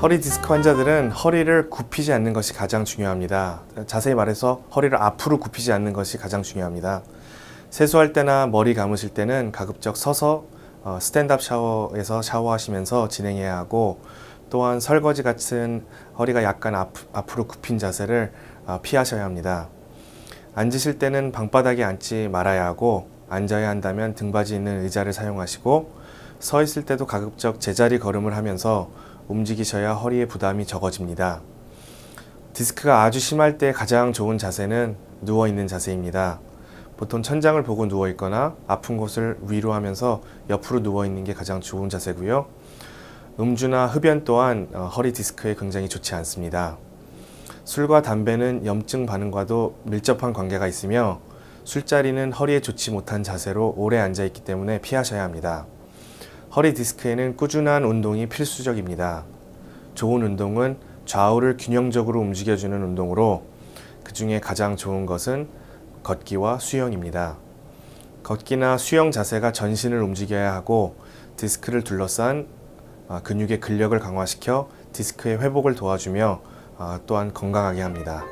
허리 디스크 환자들은 허리를 굽히지 않는 것이 가장 중요합니다. 자세히 말해서 허리를 앞으로 굽히지 않는 것이 가장 중요합니다. 세수할 때나 머리 감으실 때는 가급적 서서 어, 스탠드업 샤워에서 샤워하시면서 진행해야 하고 또한 설거지 같은 허리가 약간 앞, 앞으로 굽힌 자세를 어, 피하셔야 합니다. 앉으실 때는 방바닥에 앉지 말아야 하고 앉아야 한다면 등받이 있는 의자를 사용하시고 서 있을 때도 가급적 제자리 걸음을 하면서 움직이셔야 허리에 부담이 적어집니다. 디스크가 아주 심할 때 가장 좋은 자세는 누워 있는 자세입니다. 보통 천장을 보고 누워 있거나 아픈 곳을 위로 하면서 옆으로 누워 있는 게 가장 좋은 자세고요. 음주나 흡연 또한 어, 허리 디스크에 굉장히 좋지 않습니다. 술과 담배는 염증 반응과도 밀접한 관계가 있으며 술자리는 허리에 좋지 못한 자세로 오래 앉아 있기 때문에 피하셔야 합니다. 허리 디스크에는 꾸준한 운동이 필수적입니다. 좋은 운동은 좌우를 균형적으로 움직여주는 운동으로 그 중에 가장 좋은 것은 걷기와 수영입니다. 걷기나 수영 자세가 전신을 움직여야 하고 디스크를 둘러싼 아, 근육의 근력을 강화시켜 디스크의 회복을 도와주며 아, 또한 건강하게 합니다.